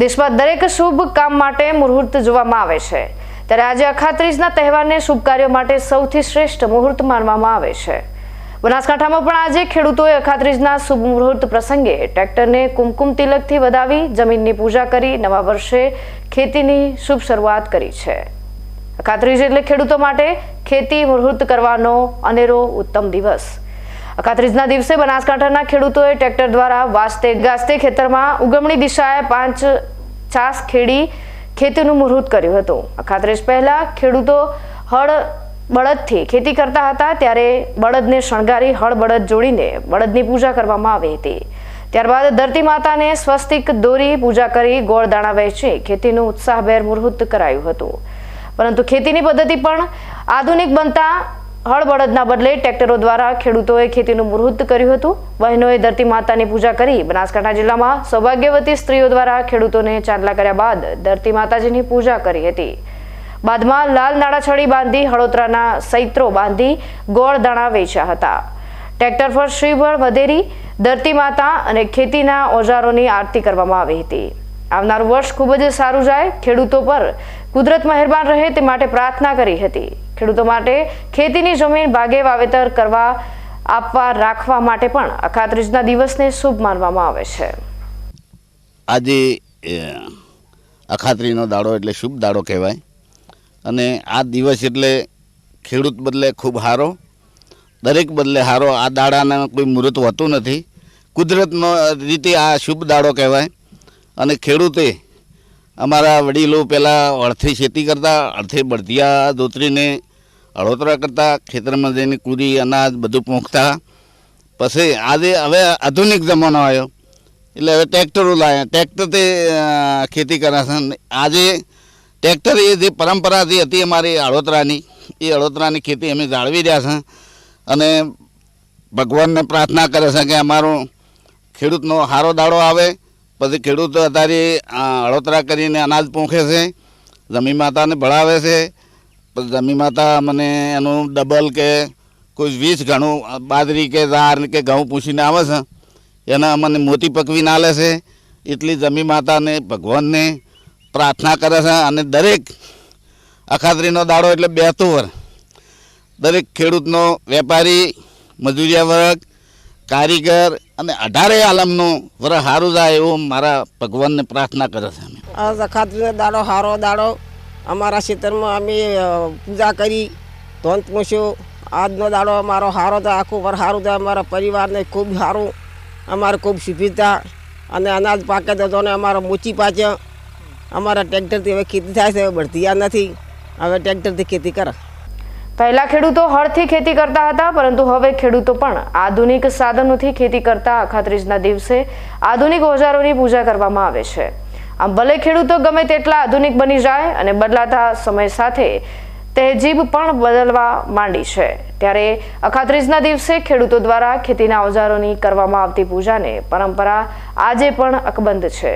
દેશમાં દરેક શુભ કામ માટે મુહૂર્ત જોવામાં આવે છે. ત્યારે આજે અખાત્રીજના તહેવારને શુભ કાર્યો માટે સૌથી શ્રેષ્ઠ મુહૂર્ત માનવામાં આવે છે. બનાસકાંઠામાં પણ આજે ખેડૂતોએ અખાત્રીજના શુભ મુહૂર્ત પ્રસંગે ટ્રેક્ટરને કુમકુમ તિલકથી વધાવી, જમીનની પૂજા કરી, નવા વર્ષે ખેતીની શુભ શરૂઆત કરી છે. અખાત્રીજ એટલે ખેડૂતો માટે ખેતી મુહૂર્ત કરવાનો અનેરો ઉત્તમ દિવસ. અખાત્રીજના દિવસે બનાસકાંઠાના ખેડૂતોએ ટ્રેક્ટર દ્વારા વાસ્તે ગાસ્તે ખેતરમાં ઉગમણી દિશાએ પાંચ છાસ ખેડી ખેતીનું મુહૂર્ત કર્યું હતું. અખાત્રીજ પહેલા ખેડૂતો હળ બળદથી ખેતી કરતા હતા, ત્યારે બળદને શણગારી હળ બળદ જોડીને બળદની પૂજા કરવામાં આવી હતી. ત્યારબાદ ધરતી માતાને સ્વસ્તિક દોરી પૂજા કરી ગોળ દાણા વહેંચી ખેતીનું ઉત્સાહભેર મુહૂર્ત કરાયું હતું. પરંતુ ખેતીની પદ્ધતિ પણ આધુનિક બનતા હળ બળદના બદલે ટ્રેક્ટરો દ્વારા ખેડૂતોએ ખેતીનું મુહૂર્ત કર્યું હતું. બહેનોએ ધરતી માતાની પૂજા કરી બનાસકાંઠા જિલ્લામાં સૌભાગ્યવતી સ્ત્રીઓ દ્વારા ખેડૂતોને ચાંદલા કર્યા બાદ ધરતી માતાજીની પૂજા કરી હતી. બાદમાં લાલ નાળાછડી બાંધી હળોતરાના સૈત્રો બાંધી ગોળ દાણા વેચ્યા હતા. ટ્રેક્ટર પર શ્રીબળ વધેરી ધરતી માતા અને ખેતીના ઓજારોની આરતી કરવામાં આવી હતી. આવનારું વર્ષ ખૂબ જ સારું જાય. ખેડૂતો પર કુદરત મહેરબાન રહે તે માટે પ્રાર્થના કરી હતી. ખેડૂતો માટે ખેતીની જમીન ભાગે વાવેતર કરવા, આપવા, રાખવા માટે પણ અખાત્રીજના દિવસને શુભ માનવામાં આવે છે. આજે અખાત્રીનો દાડો એટલે શુભ દાડો કહેવાય. અને આ દિવસ એટલે ખેડૂત બદલે ખૂબ હારો, દરેક બદલે હારો. આ દાડાના કોઈ મુહૂર્ત હોતું નથી. કુદરતનો રીતે આ શુભ દાડો કહેવાય. અને ખેડૂતે અમારા વડીલો પહેલાં અડથે ખેતી કરતા અડથે બળદિયા દોતરીને અળોતરા કરતા, ખેતરમાં જઈને કુદી અનાજ બધું પહોંચતા પછી આજે હવે આધુનિક જમાનો આવ્યો. એટલે હવે ટ્રેક્ટરો લાવ્યા ટ્રેક્ટરથી ખેતી કરાશે આજે ટ્રેક્ટર એ જે પરંપરા જે હતી અમારી અડોતરાની, એ અળોતરાની ખેતી અમે જાળવી રહ્યા છે. અને ભગવાનને પ્રાર્થના કરે છે કે અમારો ખેડૂતનો સારો દાડો આવે. પછી ખેડૂતો અત્યારે અ, હળોતરા કરીને અનાજ પોંખે છે જમી માતાને ભળાવે છે પછી જમી માતા મને એનું ડબલ કે કોઈ વીસ ઘણું બાજરી કે ઝાર કે ઘઉં પૂછીને આવે છે એના અમને મોતી પકવીને આલે છે એટલી જમી માતાને ભગવાનને પ્રાર્થના કરે છે અને દરેક અખાત્રીનો દાડો એટલે બેતું વર દરેક ખેડૂતનો વેપારી મજૂરિયા વર્ગ કારીગર અને અઢારે આલમનું વર સારું જાય એવું મારા ભગવાનને પ્રાર્થના કરે છે અમે. આ દાડો હારો દાડો અમારા ક્ષેત્રમાં અમે પૂજા કરી ધોન પૂછ્યો આજનો દાડો અમારો હારો તો આખું વર સારું થાય. અમારા પરિવારને ખૂબ સારું, અમારે ખૂબ સુભિતા અને અનાજ પાકે તો અમારો મૂચી પાચ્યો અમારા ટ્રેક્ટરથી હવે ખેતી થાય છે, હવે બળદિયા નથી. હવે ટ્રેક્ટરથી ખેતી કરે. પહેલા ખેડૂતો હળથી ખેતી કરતા હતા, પરંતુ હવે ખેડૂતો પણ આધુનિક સાધનોથી ખેતી કરતા અખાત્રીજના દિવસે આધુનિક ઓજારોની પૂજા કરવામાં આવે છે. આમ ભલે ખેડૂતો ગમે તેટલા આધુનિક બની જાય અને બદલાતા સમય સાથે તહેજીબ પણ બદલવા માંડી છે. ત્યારે અખાત્રીજના દિવસે ખેડૂતો દ્વારા ખેતીના ઓજારોની કરવામાં આવતી પૂજાને પરંપરા આજે પણ અકબંધ છે.